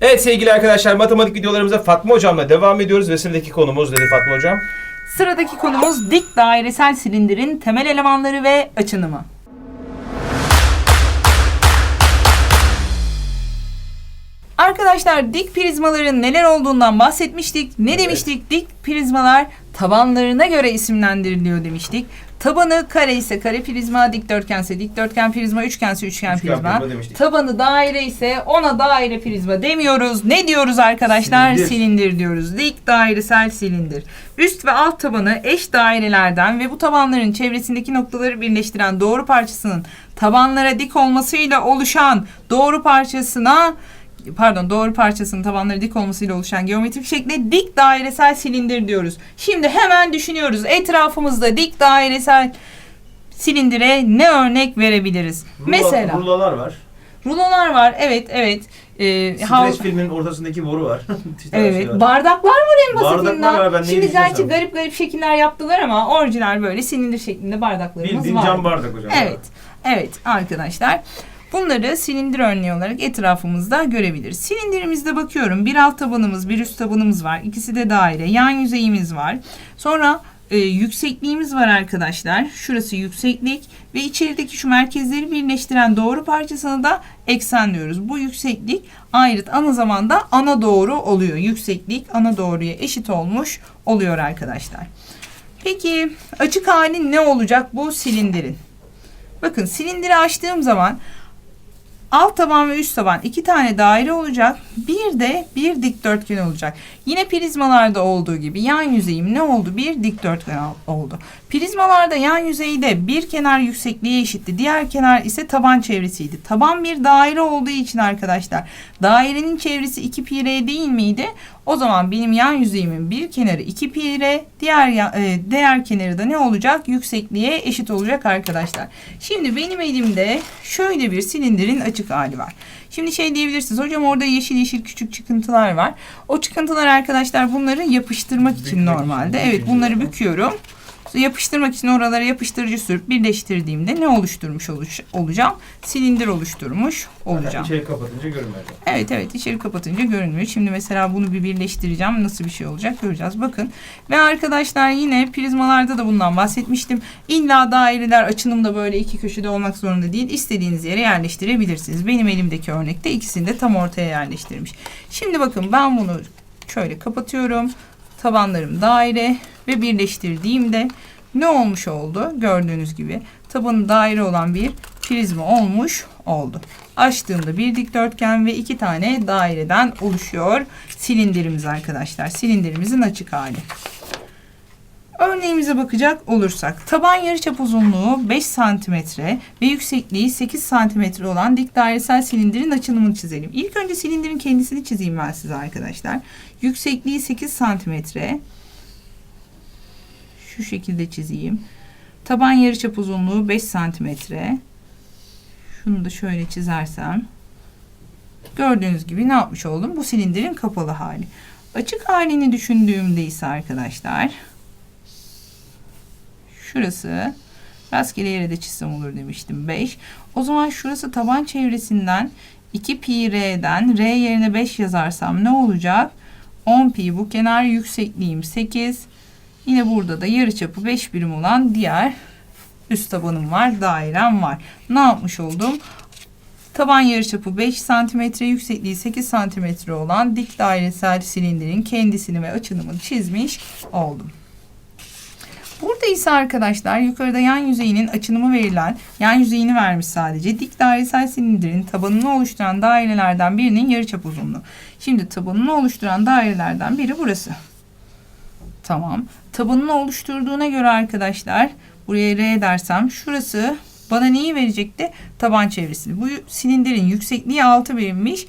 Evet sevgili arkadaşlar matematik videolarımıza Fatma hocamla devam ediyoruz ve sıradaki konumuz dedi Fatma hocam. Sıradaki konumuz dik dairesel silindirin temel elemanları ve açınımı. Arkadaşlar dik prizmaların neler olduğundan bahsetmiştik. Ne Evet. demiştik? Dik prizmalar tabanlarına göre isimlendiriliyor demiştik. Tabanı kare ise kare prizma, dikdörtgense dikdörtgen prizma, üçgense üçgen, Üçgen prizma. prizma demiştik. Tabanı daire ise ona daire prizma demiyoruz. Ne diyoruz arkadaşlar? Silindir. silindir diyoruz. Dik dairesel silindir. Üst ve alt tabanı eş dairelerden ve bu tabanların çevresindeki noktaları birleştiren doğru parçasının tabanlara dik olmasıyla oluşan doğru parçasına pardon doğru parçasının tabanları dik olmasıyla oluşan geometrik şekle dik dairesel silindir diyoruz. Şimdi hemen düşünüyoruz. Etrafımızda dik dairesel silindire ne örnek verebiliriz? Rulo- Mesela Rulolar var. rulolar var. Evet, evet. Ee, Streç hav- filmin ortasındaki boru var. Şey Evet, var. bardaklar var en basitinden. Bardaklar var, ben Şimdi gerçi garip garip şekiller yaptılar ama orijinal böyle silindir şeklinde bardaklarımız Bildiğin var. cam bardak hocam. Evet, evet arkadaşlar. Bunları silindir örneği olarak etrafımızda görebiliriz. Silindirimizde bakıyorum bir alt tabanımız bir üst tabanımız var. İkisi de daire. Yan yüzeyimiz var. Sonra e, yüksekliğimiz var arkadaşlar. Şurası yükseklik ve içerideki şu merkezleri birleştiren doğru parçasını da eksen diyoruz. Bu yükseklik ayrıt ana zamanda ana doğru oluyor. Yükseklik ana doğruya eşit olmuş oluyor arkadaşlar. Peki açık hali ne olacak bu silindirin? Bakın silindiri açtığım zaman alt taban ve üst taban iki tane daire olacak. Bir de bir dikdörtgen olacak. Yine prizmalarda olduğu gibi yan yüzeyim ne oldu? Bir dikdörtgen oldu. Prizmalarda yan yüzeyde bir kenar yüksekliğe eşitti. Diğer kenar ise taban çevresiydi. Taban bir daire olduğu için arkadaşlar dairenin çevresi 2 pi r değil miydi? O zaman benim yan yüzeyimin bir kenarı 2 pi r, diğer e, diğer kenarı da ne olacak? Yüksekliğe eşit olacak arkadaşlar. Şimdi benim elimde şöyle bir silindirin açık hali var. Şimdi şey diyebilirsiniz hocam orada yeşil yeşil küçük çıkıntılar var. O çıkıntılar arkadaşlar bunları yapıştırmak için normalde. Evet bunları büküyorum. Yapıştırmak için oralara yapıştırıcı sürüp birleştirdiğimde ne oluşturmuş oluş- olacağım? Silindir oluşturmuş olacağım. İçeri kapatınca görünmez. Evet evet içeri kapatınca görünmüyor. Şimdi mesela bunu bir birleştireceğim. Nasıl bir şey olacak göreceğiz. Bakın. Ve arkadaşlar yine prizmalarda da bundan bahsetmiştim. İlla daireler açınımda böyle iki köşede olmak zorunda değil. İstediğiniz yere yerleştirebilirsiniz. Benim elimdeki örnekte ikisini de tam ortaya yerleştirmiş. Şimdi bakın ben bunu şöyle kapatıyorum. Tabanlarım daire ve birleştirdiğimde ne olmuş oldu? Gördüğünüz gibi tabanı daire olan bir prizma olmuş oldu. Açtığımda bir dikdörtgen ve iki tane daireden oluşuyor silindirimiz arkadaşlar. Silindirimizin açık hali. Örneğimize bakacak olursak taban yarıçap uzunluğu 5 santimetre ve yüksekliği 8 santimetre olan dik dairesel silindirin açılımını çizelim. İlk önce silindirin kendisini çizeyim ben size arkadaşlar. Yüksekliği 8 santimetre. Şu şekilde çizeyim. Taban yarıçap uzunluğu 5 santimetre. Şunu da şöyle çizersem. Gördüğünüz gibi ne yapmış oldum? Bu silindirin kapalı hali. Açık halini düşündüğümde ise arkadaşlar şurası rastgele yere de çizsem olur demiştim 5. O zaman şurası taban çevresinden 2 pi r'den r yerine 5 yazarsam ne olacak? 10 pi bu kenar yüksekliğim 8. Yine burada da yarıçapı 5 birim olan diğer üst tabanım var, dairem var. Ne yapmış oldum? Taban yarıçapı 5 cm, yüksekliği 8 cm olan dik dairesel silindirin kendisini ve açılımını çizmiş oldum. Burada ise arkadaşlar yukarıda yan yüzeyinin açınımı verilen, yan yüzeyini vermiş sadece. Dik dairesel silindirin tabanını oluşturan dairelerden birinin yarıçap uzunluğu. Şimdi tabanını oluşturan dairelerden biri burası. Tamam. Tabanını oluşturduğuna göre arkadaşlar buraya R dersem şurası bana neyi verecekti? Taban çevresini. Bu silindirin yüksekliği 6 birimmiş.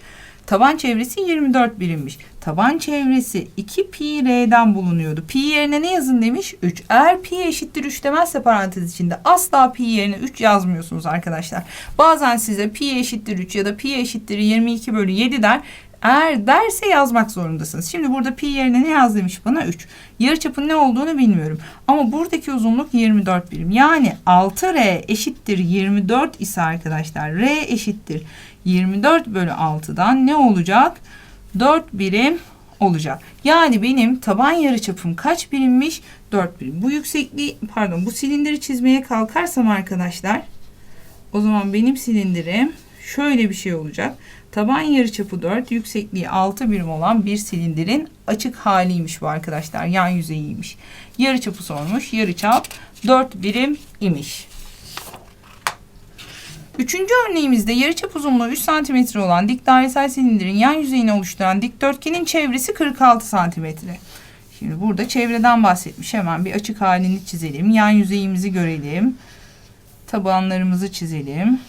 Taban çevresi 24 birimmiş. Taban çevresi 2 pi r'den bulunuyordu. Pi yerine ne yazın demiş? 3. Eğer pi eşittir 3 demezse parantez içinde asla pi yerine 3 yazmıyorsunuz arkadaşlar. Bazen size pi eşittir 3 ya da pi eşittir 22 bölü 7 der. Eğer derse yazmak zorundasınız. Şimdi burada pi yerine ne yaz demiş bana? 3. Yarıçapın ne olduğunu bilmiyorum. Ama buradaki uzunluk 24 birim. Yani 6R eşittir 24 ise arkadaşlar R eşittir 24 bölü 6'dan ne olacak? 4 birim olacak. Yani benim taban yarıçapım kaç birimmiş? 4 birim. Bu yüksekliği pardon bu silindiri çizmeye kalkarsam arkadaşlar o zaman benim silindirim şöyle bir şey olacak. Taban yarıçapı 4, yüksekliği 6 birim olan bir silindirin açık haliymiş bu arkadaşlar. Yan yüzeyiymiş. Yarıçapı sormuş. Yarıçap 4 birim imiş. Üçüncü örneğimizde yarıçap uzunluğu 3 cm olan dik dairesel silindirin yan yüzeyini oluşturan dikdörtgenin çevresi 46 cm. Şimdi burada çevreden bahsetmiş. Hemen bir açık halini çizelim. Yan yüzeyimizi görelim. Tabanlarımızı çizelim.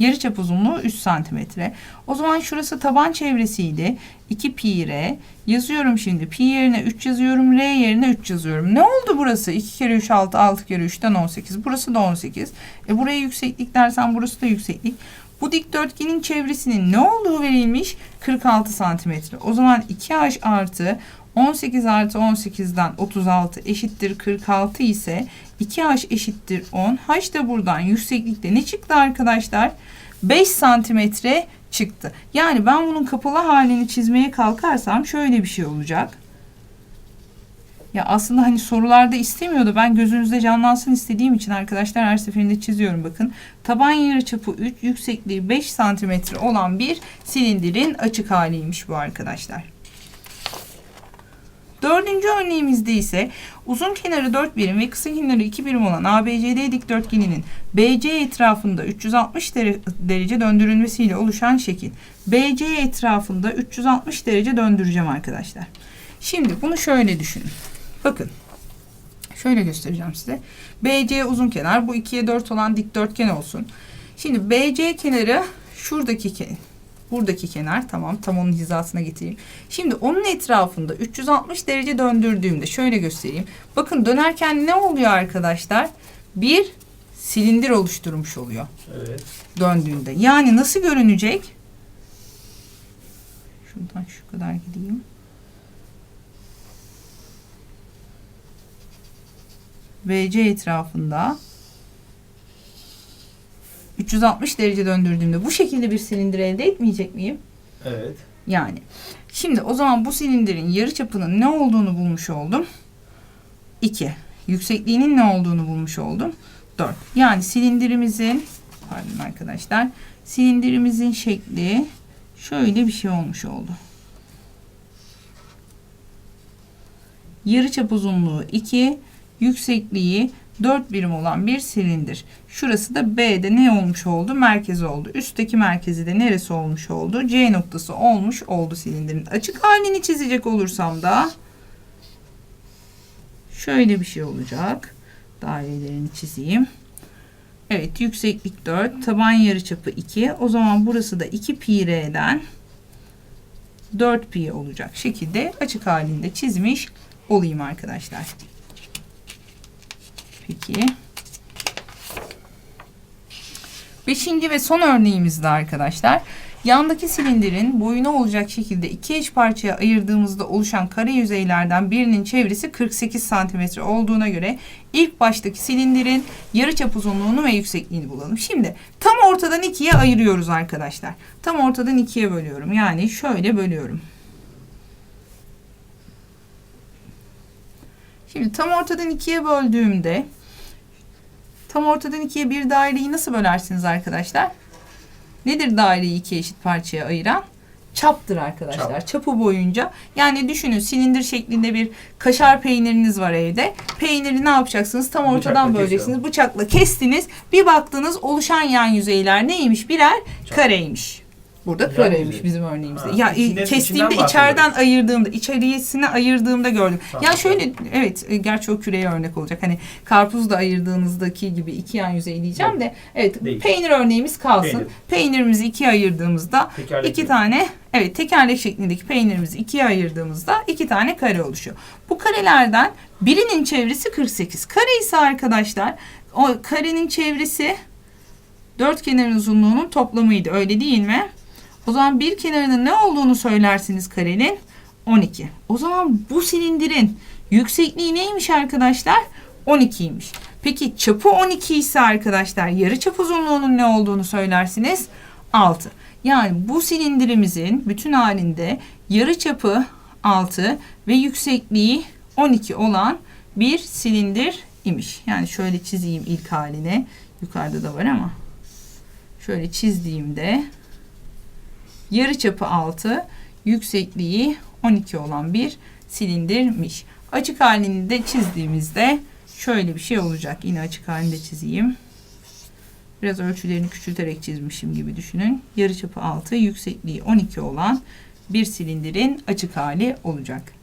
Yarıçap uzunluğu 3 santimetre. O zaman şurası taban çevresiydi. 2 pi r. Yazıyorum şimdi. Pi yerine 3 yazıyorum. R yerine 3 yazıyorum. Ne oldu burası? 2 kere 3 6, 6 kere 3'ten 18. Burası da 18. E buraya yükseklik dersen burası da yükseklik. Bu dikdörtgenin çevresinin ne olduğu verilmiş? 46 santimetre. O zaman 2h artı 18 artı 18'den 36 eşittir 46 ise 2h eşittir 10. H da buradan yükseklikte ne çıktı arkadaşlar? 5 santimetre çıktı. Yani ben bunun kapalı halini çizmeye kalkarsam şöyle bir şey olacak. Ya aslında hani sorularda istemiyordu. Ben gözünüzde canlansın istediğim için arkadaşlar her seferinde çiziyorum bakın. Taban yarıçapı 3, yüksekliği 5 santimetre olan bir silindirin açık haliymiş bu arkadaşlar. Dördüncü örneğimizde ise uzun kenarı 4 birim ve kısa kenarı 2 birim olan ABCD dikdörtgeninin BC etrafında 360 dere- derece döndürülmesiyle oluşan şekil. BC etrafında 360 derece döndüreceğim arkadaşlar. Şimdi bunu şöyle düşünün. Bakın. Şöyle göstereceğim size. BC uzun kenar. Bu 2'ye 4 olan dikdörtgen olsun. Şimdi BC kenarı şuradaki kenar. Buradaki kenar tamam tam onun hizasına getireyim. Şimdi onun etrafında 360 derece döndürdüğümde şöyle göstereyim. Bakın dönerken ne oluyor arkadaşlar? Bir silindir oluşturmuş oluyor Evet. döndüğünde. Yani nasıl görünecek? Şuradan şu kadar gideyim. BC etrafında 360 derece döndürdüğümde bu şekilde bir silindir elde etmeyecek miyim? Evet. Yani. Şimdi o zaman bu silindirin yarıçapının ne olduğunu bulmuş oldum. 2. Yüksekliğinin ne olduğunu bulmuş oldum. 4. Yani silindirimizin pardon arkadaşlar silindirimizin şekli şöyle bir şey olmuş oldu. Yarıçap uzunluğu 2, yüksekliği 4 birim olan bir silindir. Şurası da B'de ne olmuş oldu? Merkezi oldu. Üstteki merkezi de neresi olmuş oldu? C noktası olmuş oldu silindirin. Açık halini çizecek olursam da şöyle bir şey olacak. Dairelerini çizeyim. Evet yükseklik 4, taban yarıçapı 2. O zaman burası da 2 pi r'den 4 pi olacak şekilde açık halinde çizmiş olayım arkadaşlar. Peki. Beşinci ve son örneğimizde arkadaşlar. Yandaki silindirin boyuna olacak şekilde iki eş parçaya ayırdığımızda oluşan kare yüzeylerden birinin çevresi 48 santimetre olduğuna göre ilk baştaki silindirin yarıçap uzunluğunu ve yüksekliğini bulalım. Şimdi tam ortadan ikiye ayırıyoruz arkadaşlar. Tam ortadan ikiye bölüyorum. Yani şöyle bölüyorum. Şimdi tam ortadan ikiye böldüğümde tam ortadan ikiye bir daireyi nasıl bölersiniz arkadaşlar? Nedir daireyi iki eşit parçaya ayıran? Çaptır arkadaşlar. Çap. Çapı boyunca. Yani düşünün silindir şeklinde bir kaşar peyniriniz var evde. Peyniri ne yapacaksınız? Tam ortadan Bıçakla böleceksiniz. Bıçakla kestiniz. Bir baktınız oluşan yan yüzeyler neymiş? Birer Çap. kareymiş. Burada yüzey. bizim örneğimizde. Ha, ya içinden- kestiğimde içinden içeriden ayırdığımda, içerisine ayırdığımda gördüm. Tamam. Ya şöyle evet e, gerçi o küreye örnek olacak. Hani karpuz da ayırdığınızdaki gibi iki yan yüzey diyeceğim de evet Değil. peynir örneğimiz kalsın. Peynir. Peynirimizi ikiye ayırdığımızda Tekerlekli. iki tane evet tekerlek şeklindeki peynirimizi ikiye ayırdığımızda iki tane kare oluşuyor. Bu karelerden birinin çevresi 48. Kare ise arkadaşlar o karenin çevresi dört kenarın uzunluğunun toplamıydı öyle değil mi? O zaman bir kenarının ne olduğunu söylersiniz karenin 12. O zaman bu silindirin yüksekliği neymiş arkadaşlar? 12'ymiş. Peki çapı 12 ise arkadaşlar yarı çap uzunluğunun ne olduğunu söylersiniz? 6. Yani bu silindirimizin bütün halinde yarı çapı 6 ve yüksekliği 12 olan bir silindir imiş. Yani şöyle çizeyim ilk haline. Yukarıda da var ama. Şöyle çizdiğimde yarı çapı 6, yüksekliği 12 olan bir silindirmiş. Açık halini de çizdiğimizde şöyle bir şey olacak. Yine açık halinde çizeyim. Biraz ölçülerini küçülterek çizmişim gibi düşünün. Yarıçapı 6, yüksekliği 12 olan bir silindirin açık hali olacak.